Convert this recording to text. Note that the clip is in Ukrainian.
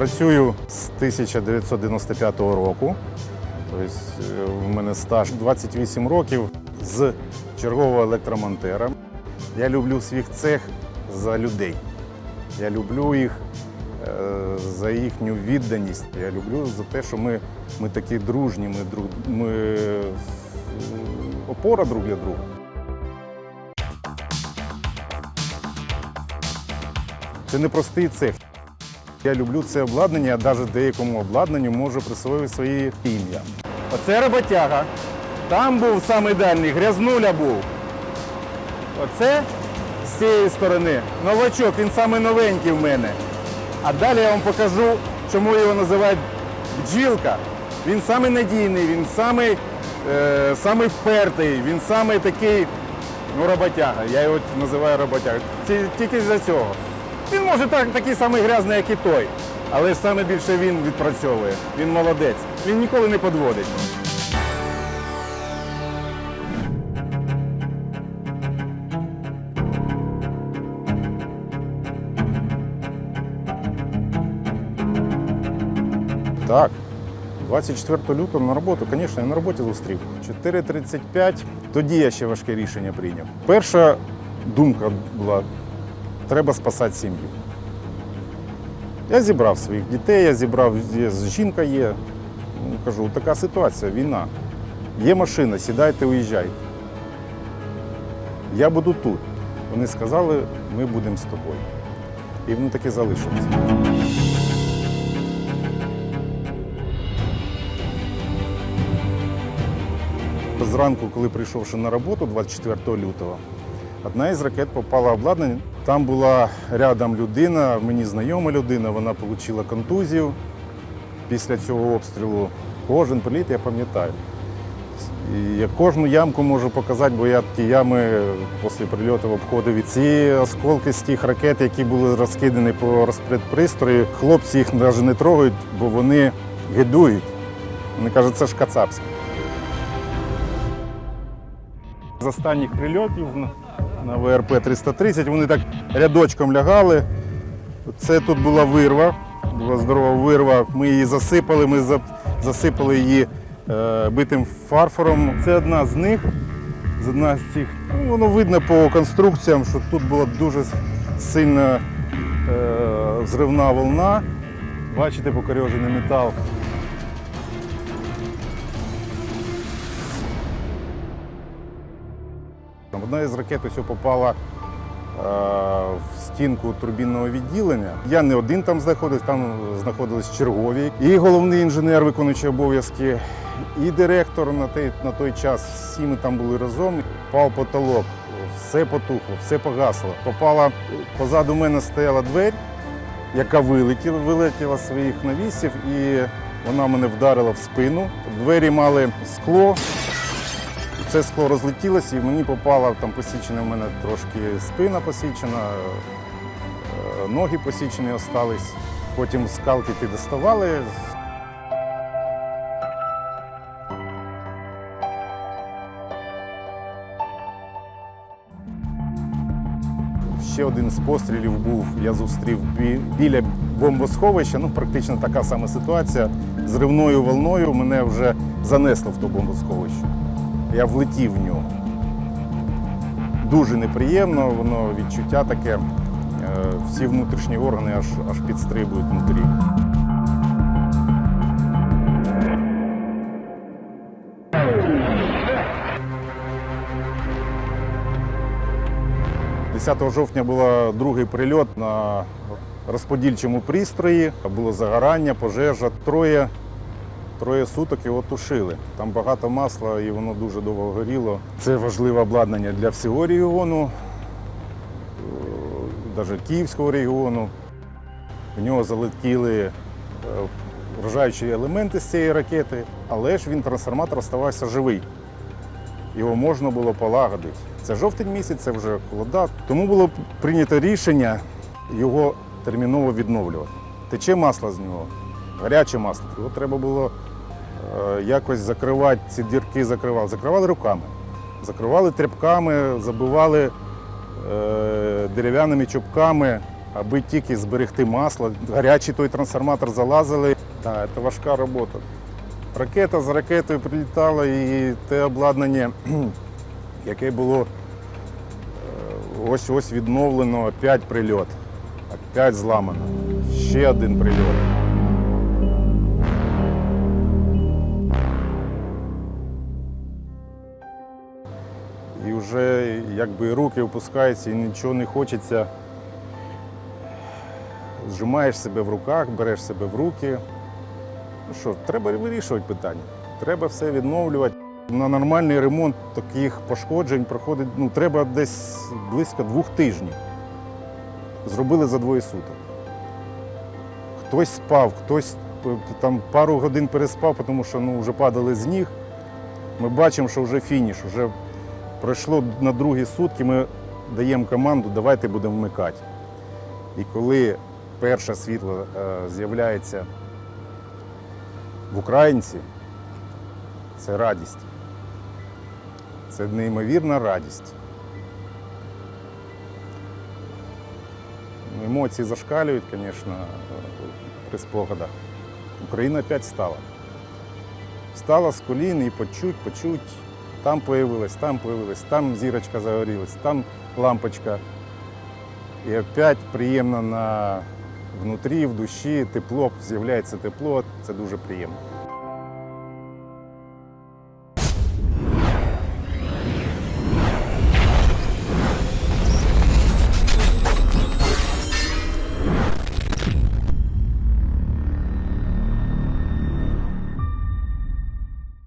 Працюю з 1995 року. Тобто е, в мене стаж 28 років з чергового електромонтера. Я люблю свій цех за людей. Я люблю їх е, за їхню відданість. Я люблю за те, що ми, ми такі дружні, ми, друг, ми е, опора друг для друга. Це не простий цех. Я люблю це обладнання, а навіть деякому обладнанню можу присвоїти своє ім'я. Оце роботяга. Там був самий дальній, грязнуля був. Оце з цієї сторони новачок, він самий новенький в мене. А далі я вам покажу, чому його називають бджілка. Він самий надійний, він самий, е, самий впертий, він самий такий ну, роботяга. Я його називаю роботяга. Тільки за цього. Він може так, такий самий грязний, як і той. Але ж саме більше він відпрацьовує. Він молодець. Він ніколи не подводить. Так, 24 лютого на роботу, звісно, я на роботі зустрів. 4.35, тоді я ще важке рішення прийняв. Перша думка була, треба спасати сім'ю. Я зібрав своїх дітей, я зібрав, жінка є. Ну, Кажу, така ситуація, війна. Є машина, сідайте, уїжджайте. Я буду тут. Вони сказали, ми будемо з тобою. І вони таки залишилися. Зранку, коли прийшовши на роботу 24 лютого, одна із ракет попала обладнання. Там була рядом людина, мені знайома людина, вона отримала контузію після цього обстрілу. Кожен політ я пам'ятаю. І я кожну ямку можу показати, бо я ті ями після прильоту обходив. І ці осколки з тих ракет, які були розкидані по розпредпристрою, хлопці їх навіть не трогають, бо вони гидують. Вони кажуть, це ж кацапське. З останніх прильотів на- ВРП 330 вони так рядочком лягали. Це тут була вирва, була здорова вирва. Ми її засипали, ми засипали її е, битим фарфором. Це одна з них, з одна з цих. Ну, воно видно по конструкціям, що тут була дуже сильна е, взривна волна. Бачите, покорьожений метал. Одна із ракет ось попала е, в стінку турбінного відділення. Я не один там знаходився, там знаходились чергові. І головний інженер, виконуючий обов'язки, і директор на той, на той час. Всі ми там були разом. Впав потолок, все потухло, все погасло. Попала позаду мене стояла двері, яка вилетіла, вилетіла своїх навісів, і вона мене вдарила в спину. Двері мали скло, це скло розлетілося і мені попало там посічена в мене трошки спина посічена, е, ноги посічені остались. Потім скалки підоставали. Ще один з пострілів був, я зустрів біля бомбосховища. Ну, практично така сама ситуація. З ривною волною мене вже занесло в то бомбосховище. Я влетів в нього. Дуже неприємно, воно відчуття таке. е, Всі внутрішні органи аж, аж підстрибують внутрі. – 10 жовтня був другий прильот на розподільчому пристрої. Було загорання, пожежа. Троє Троє суток його тушили. Там багато масла і воно дуже довго горіло. Це важливе обладнання для всього регіону, навіть Київського регіону. В нього залетіли е, вражаючі елементи з цієї ракети, але ж він трансформатор оставався живий. Його можна було полагодити. Це жовтень місяць, це вже холода. Тому було прийнято рішення його терміново відновлювати. Тече масло з нього, гаряче масло. Його треба було е, якось закривати, ці дірки закривали. Закривали руками, закривали тряпками, забивали е, дерев'яними чубками. аби тільки зберегти масло. Гарячий той трансформатор залазили. Так, це важка робота. Ракета з ракетою прилітала і те обладнання, яке було ось ось відновлено, опять прильот, опять зламано. Ще один прильот. Вже якби руки опускаються і нічого не хочеться. Зжимаєш себе в руках, береш себе в руки. Ну що, треба вирішувати питання. Треба все відновлювати. На нормальний ремонт таких пошкоджень проходить, ну, треба десь близько двох тижнів. Зробили за двоє суток. Хтось спав, хтось там пару годин переспав, тому що ну, вже падали з ніг. Ми бачимо, що вже фініш, вже пройшло на другі сутки, ми даємо команду, давайте будемо вмикати. І коли перше світло е, з'являється в українці, це радість. Це неймовірна радість. Емоції зашкалюють, звісно, при спогадах. Україна опять встала. Встала з колін і почуть, почуть. Там появилась, там появилась, там зірочка загорілась, там лампочка. І опять приємно на внутрі, в душі, тепло, з'являється тепло, це дуже приємно.